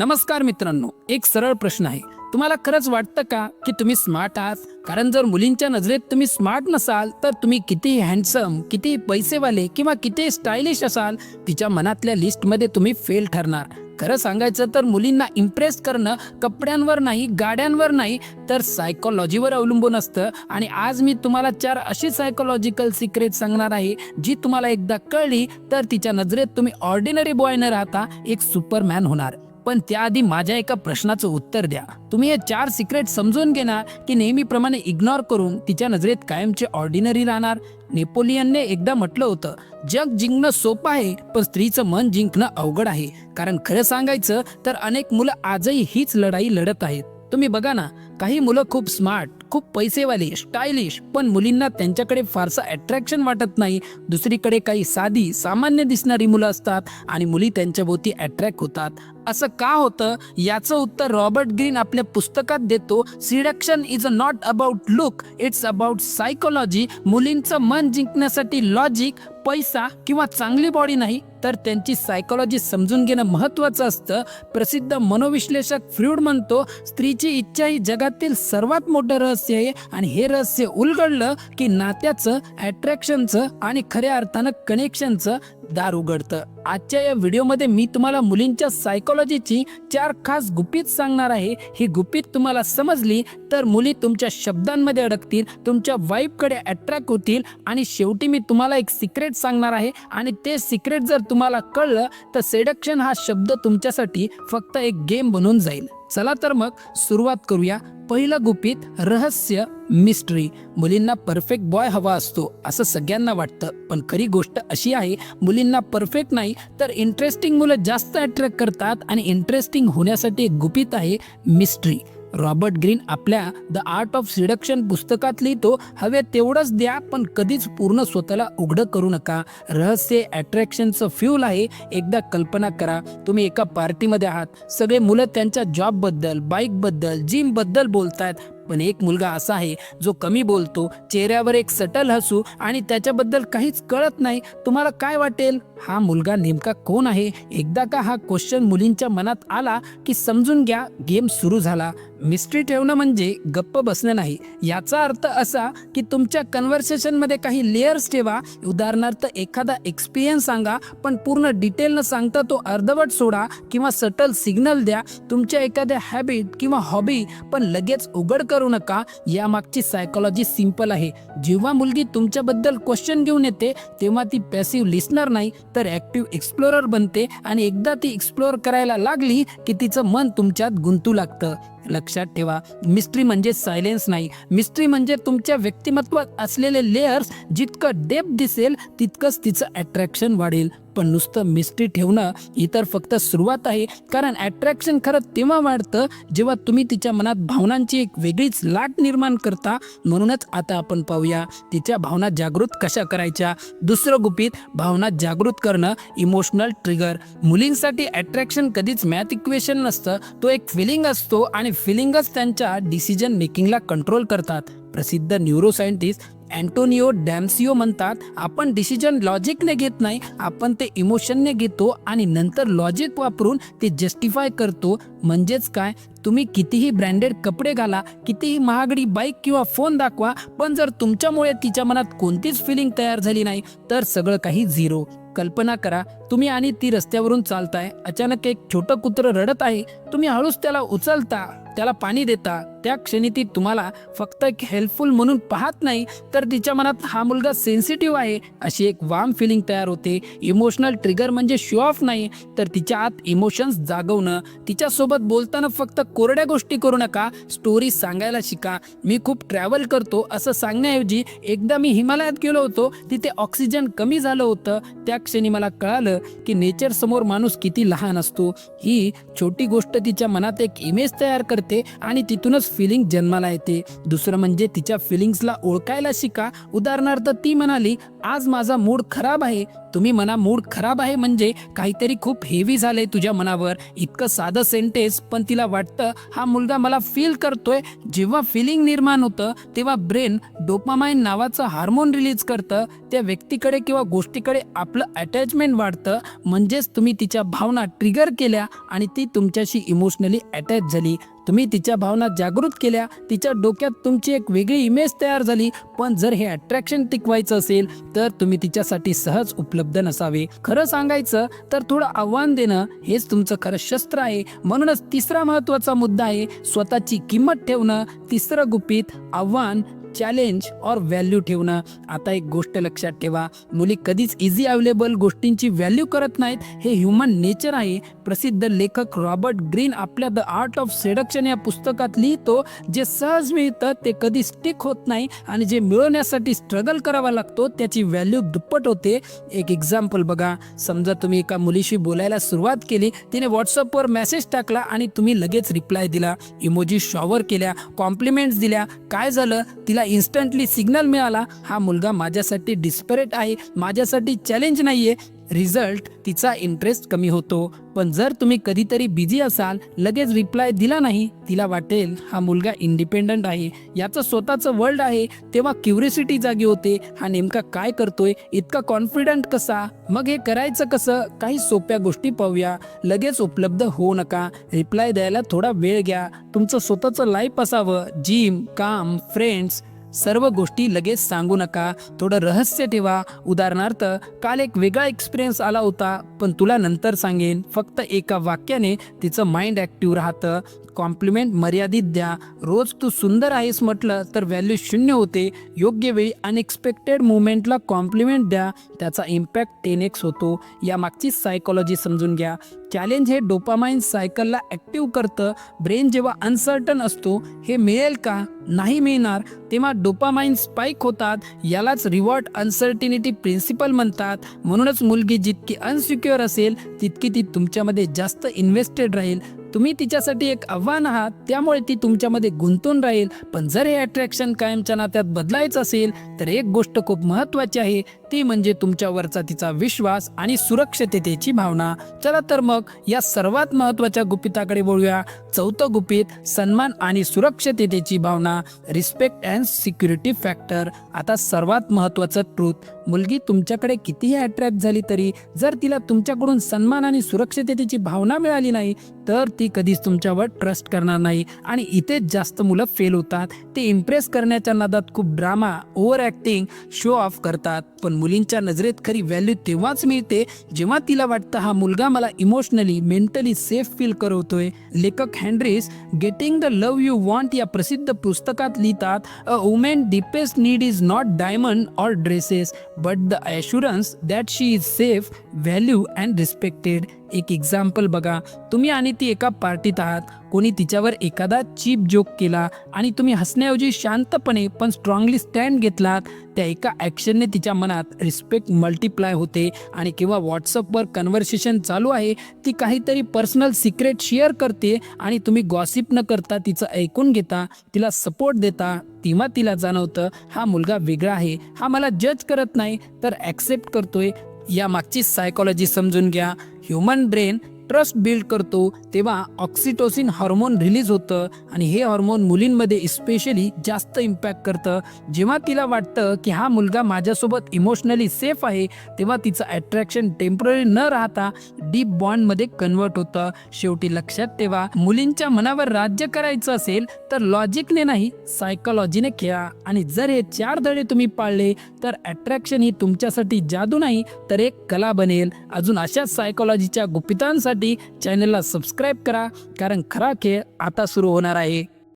नमस्कार मित्रांनो एक सरळ प्रश्न आहे. तुम्हाला खरंच वाटतं का की तुम्ही स्मार्ट आहात? कारण जर मुलींच्या नजरेत तुम्ही स्मार्ट नसाल तर तुम्ही किती हँडसम किती पैसेवाले किंवा किती स्टायलिश असाल तिच्या मनातल्या लिस्टमध्ये तुम्ही फेल ठरणार. खरं सांगायचं तर मुलींना इम्प्रेस करणं कपड्यांवर नाही गाड्यांवर नाही तर सायकोलॉजीवर अवलंबून असतं. आणि आज मी तुम्हाला चार अशी सायकोलॉजिकल सिक्रेट सांगणार आहे जी तुम्हाला एकदा कळली तर तिच्या नजरेत तुम्ही ऑर्डिनरी बॉय न राहता एक सुपरमॅन होणार. पण त्याआधी माझ्या एका प्रश्नाचं उत्तर द्या. तुम्ही हे चार सिक्रेट समजून घेणार की नेहमीप्रमाणे इग्नोर करून तिच्या नजरेत कायमचे ऑर्डिनरी राहणार? नेपोलियनने एकदा म्हटलं होतं जग जिंकणं सोपं आहे पण स्त्रीचं मन जिंकणं अवघड आहे. कारण खरं सांगायचं तर अनेक मुलं आजही हीच लढाई लढत आहेत. तुम्ही बघा ना काही मुलं खूप स्मार्ट खूप पैसेवाले स्टायलिश पण मुलींना त्यांच्याकडे फारसं अट्रॅक्शन वाटत नाही. दुसरीकडे काही साधी सामान्य दिसणारी मुलं असतात आणि मुली त्यांच्या भोवती अट्रॅक्ट होतात. असं का होतं? याचं उत्तर रॉबर्ट ग्रीन आपल्या पुस्तकात देतो seduction is a not about look it's about psychology. मुलींचं मन जिंकण्यासाठी लॉजिक पैसा किंवा चांगली बॉडी नाही तर त्यांची सायकोलॉजी समजून घेणं महत्वाचं असतं. प्रसिद्ध मनोविश्लेषक फ्रूड म्हणतो स्त्रीची इच्छा ही जगातील सर्वात मोठं रहस्य आहे आणि हे रहस्य उलगडलं की नात्याचं अट्रॅक्शनचं आणि खऱ्या अर्थानं कनेक्शनचं दार उघडतं. आजच्या या व्हिडिओमध्ये मी तुम्हाला मुलींच्या सायकोलॉजीची चार खास गुपित सांगणार आहे. ही गुपित तुम्हाला समजली तर मुली तुमच्या शब्दांमध्ये अडकतील तुमच्या वाईफकडे अट्रॅक्ट होतील आणि शेवटी मी तुम्हाला एक सिक्रेट सांगणार आहे आणि ते सिक्रेट जर तुम्हाला कळलं तर सेडक्शन हा शब्द तुमच्यासाठी फक्त एक गेम बनून जाईल. चला तर मग सुरुवात करूया. पहिलं गुपित रहस्य मिस्ट्री मुलींना परफेक्ट बॉय हवा असतो असं सगळ्यांना वाटतं. पण खरी गोष्ट अशी आहे मुलींना परफेक्ट नाही तर इंटरेस्टिंग मुलं जास्त अट्रॅक्ट करतात आणि इंटरेस्टिंग होण्यासाठी एक गुपित आहे मिस्ट्री रॉबर्ट ग्रीन आपल्या द आर्ट ऑफ सिडक्शन पुस्तकात लिहितो हवे तेवढंच द्या पण कधीच पूर्ण स्वतःला उघडं करू नका. रहस्य अट्रॅक्शनचं फ्यूल आहे. एकदा कल्पना करा तुम्ही एका पार्टीमध्ये आहात. सगळे मुलं त्यांच्या जॉबबद्दल बाईकबद्दल जिमबद्दल बोलतायत. पण एक मुलगा असा आहे जो कमी बोलतो चेहऱ्यावर एक सटल हसू आणि त्याच्याबद्दल काहीच कळत नाही. तुम्हाला काय वाटेल? हा मुलगा नेमका कोण आहे? एकदा का हा क्वेश्चन मुलींच्या मनात आला की समजून घ्या गेम सुरू झाला. मिस्ट्री ठेवणं म्हणजे गप्प बसणं नाही. याचा अर्थ असा की तुमच्या कन्व्हर्सेशनमध्ये काही लेयर्स ठेवा. उदाहरणार्थ एखादा एक्सपिरियन्स सांगा पण पूर्ण डिटेल न सांगता तो अर्धवट सोडा किंवा सटल सिग्नल द्या. तुमच्या एखाद्या हॅबिट किंवा हॉबी पण लगेच उघड करू नका यामागची सायकोलॉजी सिंपल आहे. जेव्हा मुलगी तुमच्याबद्दल क्वेश्चन घेऊन येते तेव्हा ती पॅसिव्ह लिस्नर नाही तर ऍक्टिव्ह एक्सप्लोरर बनते आणि एकदा ती एक्सप्लोअर करायला लागली की तिचं मन तुमच्यात गुंतू लागतं. लक्षात ठेवा. मिस्ट्री म्हणजे सायलेन्स नाही. मिस्ट्री म्हणजे तुमच्या व्यक्तिमत्वात असलेले लेयर्स जितकं डेप दिसेल तितकंच तिचं अट्रॅक्शन वाढेल. पण नुसतं मिस्ट्री ठेवणं ही तर फक्त सुरुवात आहे. कारण अट्रॅक्शन खरं तेव्हा वाढतं जेव्हा तुम्ही तिच्या मनात भावनांची एक वेगळीच लाट निर्माण करता. म्हणूनच आता आपण पाहूया तिच्या भावना जागृत कशा करायच्या? दुसरं गुपित भावना जागृत करणं इमोशनल ट्रिगर मुलींसाठी अट्रॅक्शन कधीच मॅथ इक्वेशन नसतं. तो एक फिलिंग असतो आणि फिलिंगच त्यांच्या डिसिजन मेकिंगला कंट्रोल करतात. प्रसिद्ध न्यूरोसायंटिस्ट अँटोनिओ डॅम्सिओ म्हणतात आपण डिसिजन लॉजिकने घेत नाही आपण ते इमोशनने घेतो आणि नंतर लॉजिक वापरून ते जस्टिफाय करतो. म्हणजेच काय? तुम्ही कितीही ब्रँडेड कपडे घाला कितीही महागडी बाईक किंवा फोन दाखवा पण जर तुमच्यामुळे तिच्या मनात कोणतीच फिलिंग तयार झाली नाही तर सगळं काही झिरो कल्पना करा तुम्ही आणि ती रस्त्यावरून चालताय अचानक एक छोटं कुत्रं रडत आहे तुम्ही हळूच त्याला उचलता. त्याला पाणी देता त्या क्षणी ती तुम्हाला फक्त एक हेल्पफुल म्हणून पाहत नाही तर तिच्या मनात हा मुलगा सेन्सिटिव्ह आहे अशी एक वाम फिलिंग तयार होते. इमोशनल ट्रिगर म्हणजे शो ऑफ नाही तर तिच्या आत इमोशन्स जागवणं. तिच्यासोबत बोलताना फक्त कोरड्या गोष्टी करू नका स्टोरी सांगायला शिका. मी खूप ट्रॅव्हल करतो असं सांगण्याऐवजी एकदा मी हिमालयात गेलो होतो तिथे ऑक्सिजन कमी झालं होतं. त्या क्षणी मला कळालं की नेचरसमोर माणूस किती लहान असतो. ही छोटी गोष्ट तिच्या मनात एक इमेज तयार करते. येते आणि तिथूनच फिलिंग जन्माला येते. दुसरं म्हणजे तिच्या फिलिंग्सला ओळखायला शिका. उदाहरणार्थ ती म्हणाली आज माझा मूड खराब आहे. तुम्ही म्हणा मूड खराब आहे म्हणजे काहीतरी खूप हेवी झालंय तुझ्या मनावर. इतकं साधं सेंटेन्स पण तिला वाटतं हा मुलगा मला फील करतोय. जेव्हा फिलिंग निर्माण होतं तेव्हा ब्रेन डोपामाइन नावाचं हार्मोन रिलीज करतं. त्या व्यक्तीकडे किंवा गोष्टीकडे आपलं अटॅचमेंट वाढतं. म्हणजेच तुम्ही तिच्या भावना ट्रिगर केल्या आणि ती तुमच्याशी इमोशनली अटॅच झाली. तुम्ही तिच्या भावना जागृत केल्या तिच्या डोक्यात तुमची एक वेगळी इमेज तयार झाली. पण जर हे अट्रॅक्शन टिकवायचं असेल तर तुम्ही तिच्यासाठी सहज उपलब्ध नसावे. खरं सांगायचं तर थोडं आव्हान देणं हेच तुमचं खरं शस्त्र आहे. म्हणूनच तिसरा महत्त्वाचा मुद्दा आहे स्वतःची किंमत ठेवणं. तिसरं गुपित आव्हान चॅलेंज और व्हॅल्यू ठेवणं. आता एक गोष्ट लक्षात ठेवा. मुली कधीच इझी अवेलेबल गोष्टींची व्हॅल्यू करत नाहीत. हे ह्युमन नेचर आहे. प्रसिद्ध लेखक रॉबर्ट ग्रीन आपल्या द आर्ट ऑफ सेडक्शन या पुस्तकात लिहितो जे सहज मिळतं ते कधी स्टिक होत नाही आणि जे मिळवण्यासाठी स्ट्रगल करावा लागतो त्याची व्हॅल्यू दुप्पट होते. एक एक्झाम्पल बघा. समजा तुम्ही एका मुलीशी बोलायला सुरुवात केली तिने व्हॉट्सअपवर मेसेज टाकला आणि तुम्ही लगेच रिप्लाय दिला. इमोजी शॉवर केल्या कॉम्प्लिमेंट्स दिल्या. काय झालं? तिला इन्स्टंटली सिग्नल मिळाला हा मुलगा माझ्यासाठी डिस्परेट आहे माझ्यासाठी चॅलेंज नाही आहे रिझल्ट तिचा इंटरेस्ट कमी होतो. पण जर तुम्ही कधीतरी बिझी असाल लगेच रिप्लाय दिला नाही तिला वाटेल हा मुलगा इंडिपेंडंट आहे याचं स्वतःचं वर्ल्ड आहे. तेव्हा क्युरिसिटी जागी होते हा नेमका काय करतोय इतका कॉन्फिडंट कसा? मग हे करायचं कसं? काही सोप्या गोष्टी पाहूया. लगेच उपलब्ध होऊ नका. रिप्लाय द्यायला थोडा वेळ घ्या. तुमचं स्वतःचं लाईफ असावं. जिम काम फ्रेंड्स सर्व गोष्टी लगेच सांगू नका. थोडं रहस्य ठेवा. उदाहरणार्थ काल एक वेगळा एक्सपिरियन्स आला होता पण तुला नंतर सांगेन. फक्त एका वाक्याने तिचं माइंड ॲक्टिव्ह राहतं. कॉम्प्लिमेंट मर्यादित द्या. रोज तू सुंदर आहेस म्हटलं तर व्हॅल्यू शून्य होते. योग्य वेळी अनएक्सपेक्टेड मुवमेंटला कॉम्प्लिमेंट द्या. त्याचा इम्पॅक्ट टेन एक्स होतो. यामागची सायकोलॉजी समजून घ्या. चॅलेंज हे डोपामाइन सायकलला ॲक्टिव्ह करतं. ब्रेन जेव्हा अनसर्टन असतो हे मिळेल का? नाही मिळणार तेव्हा डोपामाइन स्पाइक होतात यालाच रिवॉर्ड अनसर्टिनिटी प्रिन्सिपल म्हणतात. म्हणूनच मुलगी जितकी अनसिक्युअर असेल तितकी ती तुमच्यामध्ये जास्त इन्व्हेस्टेड राहील. तुम्ही तिच्यासाठी एक आव्हान आहात त्यामुळे ती तुमच्यामध्ये गुंतून राहील. पण जर हे अट्रॅक्शन कायमच्या नात्यात बदलायचं असेल तर एक गोष्ट खूप महत्वाची आहे. ती म्हणजे तुमच्यावरचा तिचा विश्वास आणि सुरक्षिततेची भावना. चला तर मग या सर्वात महत्त्वाच्या गुपिताकडे बोलूया चौथं गुपित सन्मान आणि सुरक्षिततेची भावना रिस्पेक्ट अँड सिक्युरिटी फॅक्टर आता सर्वात महत्वाचं ट्रूथ मुलगी तुमच्याकडे कितीही अट्रॅक्ट झाली तरी जर तिला तुमच्याकडून सन्मान आणि सुरक्षिततेची भावना मिळाली नाही तर ती कधीच तुमच्यावर ट्रस्ट करणार नाही. आणि इथेच जास्त मुलं फेल होतात. ते इम्प्रेस करण्याच्या नादात खूप drama over acting show off करतात. पण मुलींच्या नजरेत खरी व्हॅल्यू तेव्हाच मिळते जेव्हा तिला वाटतं हा मुलगा मला इमोशनली मेंटली सेफ फील करवतोय. लेखक Hendrix getting the love you want या प्रसिद्ध पुस्तकात लिहितात a women deepest need is not diamond or dresses but the assurance that she is safe value and respected एक एक्झाम्पल बघा. तुम्ही आणि ती एका पार्टीत आहात. कोणी तिच्यावर एखादा चीप जोक केला आणि तुम्ही हसण्याऐवजी शांतपणे पण स्ट्रॉंगली स्टँड घेतलात त्या एका ॲक्शनने तिच्या मनात रिस्पेक्ट मल्टिप्लाय होते आणि किंवा व्हॉट्सअपवर कन्व्हर्सेशन चालू आहे ती काहीतरी पर्सनल सिक्रेट शेअर करते आणि तुम्ही गॉसिप न करता तिचं ऐकून घेता तिला सपोर्ट देता तेव्हा तिला जाणवतं हा मुलगा वेगळा आहे. हा मला जज करत नाही तर ॲक्सेप्ट करतोय. या मागची सायकोलॉजी समजून घ्या. ह्युमन ब्रेन ट्रस्ट बिल्ड करतो तेव्हा ऑक्सिटोसिन हार्मोन रिलीज होतं आणि हे हार्मोन मुलींमध्ये इस्पेशली जास्त इम्पॅक्ट करतं. जेव्हा तिला वाटतं की हा मुलगा माझ्यासोबत इमोशनली सेफ आहे तेव्हा तिचं अट्रॅक्शन टेंपररी न राहता डीप बॉन्डमध्ये कन्वर्ट होतं. शेवटी लक्षात ठेवा मुलींच्या मनावर राज्य करायचं असेल तर लॉजिकने नाही सायकोलॉजीने खेळा. आणि जर हे चार धडे तुम्ही पाळले तर अट्रॅक्शन ही तुमच्यासाठी जादू नाही तर एक कला बनेल. अजून अशाच सायकोलॉजीच्या गुपितांसाठी आधी चॅनलला सबस्क्राईब करा कारण खरा खेळ आता सुरू होणार आहे.